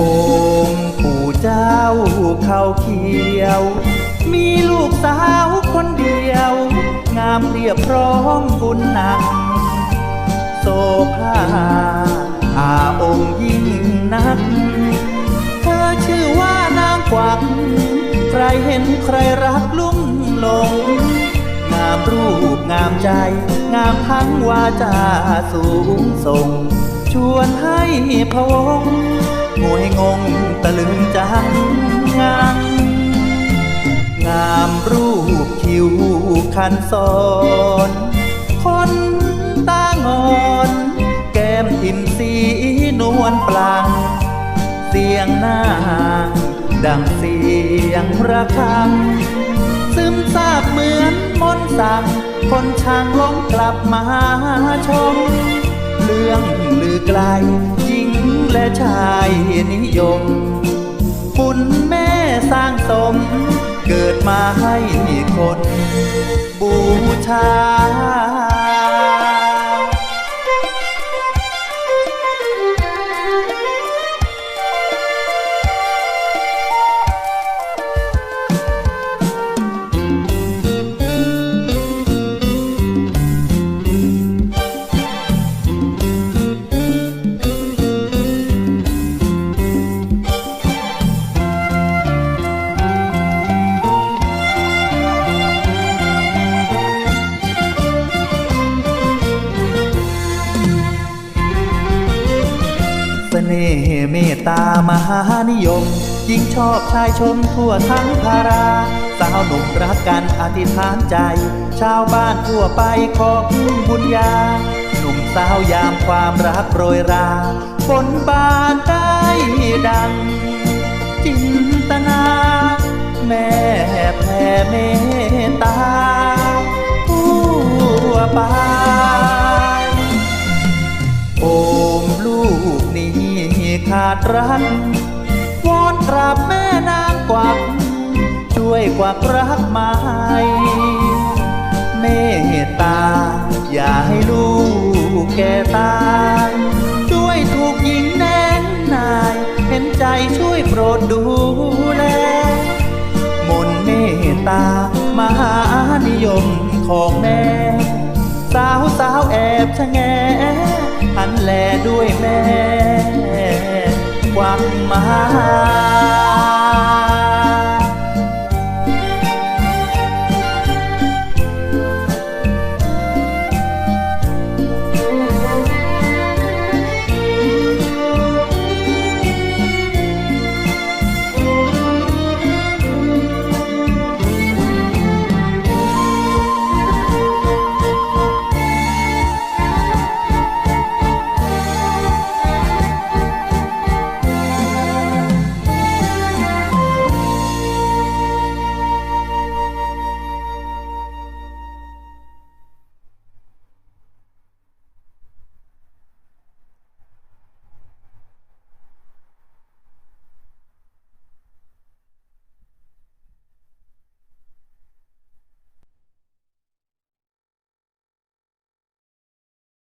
องปู่เขาเขียว มีลูกสาวคนเดียว งามเรียบพร้อมบุญหนักโซภาอาองค์ยิ่งนัก เธอชื่อว่านางกวัก ใครเห็นใครรักลุ่มหลง งามรูปงามใจ งามทั้งวาจาสูงส่ง ชวนให้พะวง งวยงงตะลึงจังงังงามรูปคิวคันสอนคนตางอนแก้มทิมสีนวลปลางเสียงนางดังเสียงระฆัง ซึมซาบเหมือนมนสั่งคนช่างหลงกลับมาชม เรื่องลือไกล และชายนิยม คุณแม่สร้างสม เกิดมาให้คนบูชา น่ห์เมตตามหานิยม ยิ่งชอบชายชมทั่วทั้งภารา สาวหนุ่มรักกันอธิษฐานใจ ชาวบ้านทั่วไปขอพึ่งบุญญา หนุ่มสาวยามความรักโปรยราฝนบานได้ดัง จินตนา แม่แผ่เมตตาทั่วไป ดรักวอนกราบแม่นางกวักช่วยกวักรักมาให้เมตตา อย่าให้ลูกแก่ตายด้วยถูกหญิงแน่นนาย เห็นใจช่วยโปรดดูแล มนต์เมตตามหานิยมของแม่ สาวสาวแอบชะแงหันแลด้วยแม่ามหมา